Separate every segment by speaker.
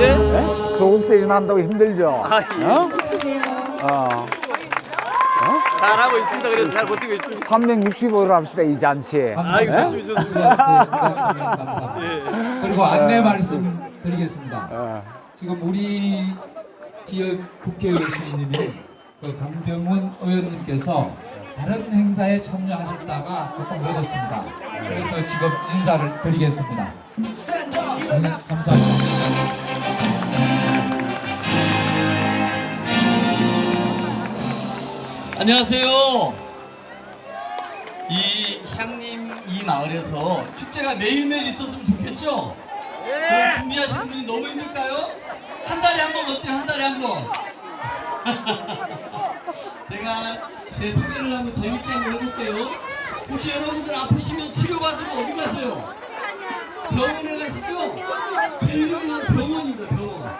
Speaker 1: 예? 조국대전 한다고 힘들죠?
Speaker 2: 아, 예.
Speaker 1: 어? 어.
Speaker 2: 잘하고 있습니다. 그래도 잘 버티고 있습니다.
Speaker 1: 365를 합시다, 이 잔치.
Speaker 2: 아이고
Speaker 1: 예?
Speaker 2: 좋습니다. 좋습니다.
Speaker 3: 네, 감사합니다.
Speaker 2: 예.
Speaker 3: 그리고 안내 말씀 드리겠습니다.
Speaker 1: 어.
Speaker 3: 지금 우리 지역 국회의원님이 그 강병원 의원님께서 다른 행사에 참여하셨다가 조금 늦었습니다. 그래서 지금 인사를 드리겠습니다. 네, 감사합니다.
Speaker 4: 안녕하세요. 이 향림 이 마을에서 축제가 매일매일 있었으면 좋겠죠? 그럼 준비하시는 분이 너무 힘들까요? 한 달에 한 번 어때요? 한 달에 한 번. 제가 제 소개를 한번 재밌게 한번 해볼게요. 혹시 여러분들 아프시면 치료받으러 어디 가세요? 병원에? 제일 유명한 병원입니다, 병원.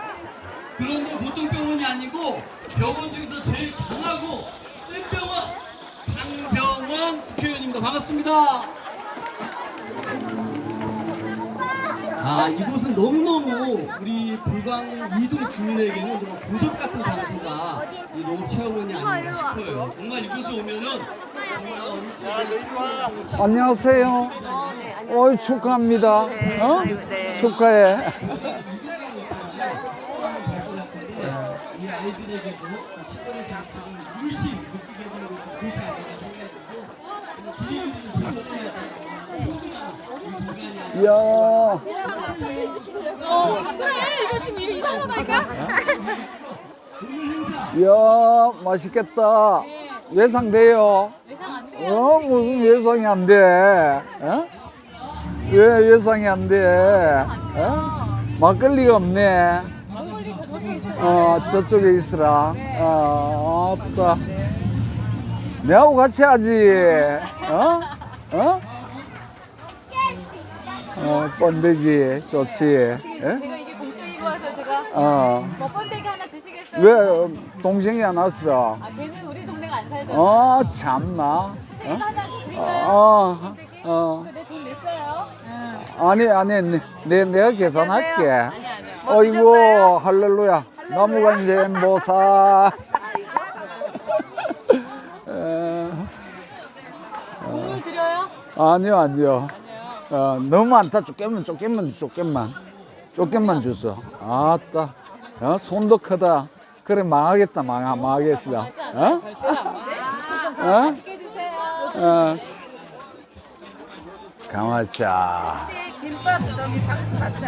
Speaker 4: 그런데 보통 병원이 아니고 병원 중에서 제일 강하고 센 병원 강병원 국회의원입니다. 반갑습니다. 아 이곳은 너무너무 우리 불광 이동 주민에게는 정말 보석 같은 장소가 이 농업 체험원이 아닌가 싶어요. 정말 이곳에 오면은 정말 어느 집에
Speaker 1: 안녕하세요. 어이, 축하합니다. 어? 축하해.
Speaker 4: 이 아이들에게도 이 시골의 정책을 물씬 느끼게 되는 것이 그것이 아닌가 생각하고 드리는 분들의 소중한
Speaker 1: 이야. 이야, 맛있겠다. 예상돼요. 어, 무슨 예상이 안 돼. 어? 왜 예상이 안 돼? 어? 막걸리가 없네. 어, 저쪽에 있으라. 어, 아따. 내하고 같이 하지. 어? 어? 어, 번데기 좋지. 예?
Speaker 5: 제가 이게 공짜인 거라서 제가
Speaker 1: 어.
Speaker 5: 뭐 번데기 하나 드시겠어요?
Speaker 1: 왜 어, 동생이 안 왔어?
Speaker 5: 아 걔는 우리 동네가 안 살죠
Speaker 1: 어, 참나.
Speaker 5: 이거 하나 드릴까요?
Speaker 1: 어,
Speaker 5: 번데기?
Speaker 1: 어.
Speaker 5: 내돈 냈어요
Speaker 1: 아니, 아니, 내, 내- 내가 계산할게.
Speaker 5: 아니 아니요
Speaker 1: 어이구, 할렐루야. 나무가 이제 모사. 에,
Speaker 5: 국물 드려요?
Speaker 1: 아니요, 아니요. 어, 너무 많다. 조금만, 조금만, 조금만. 조금만 주소. 아따. 어, 손도 크다. 그래, 망하겠다, 망하, 망하겠어. 어?
Speaker 5: 어?
Speaker 1: 어.
Speaker 5: 혹시 김밥 저기 박스 받지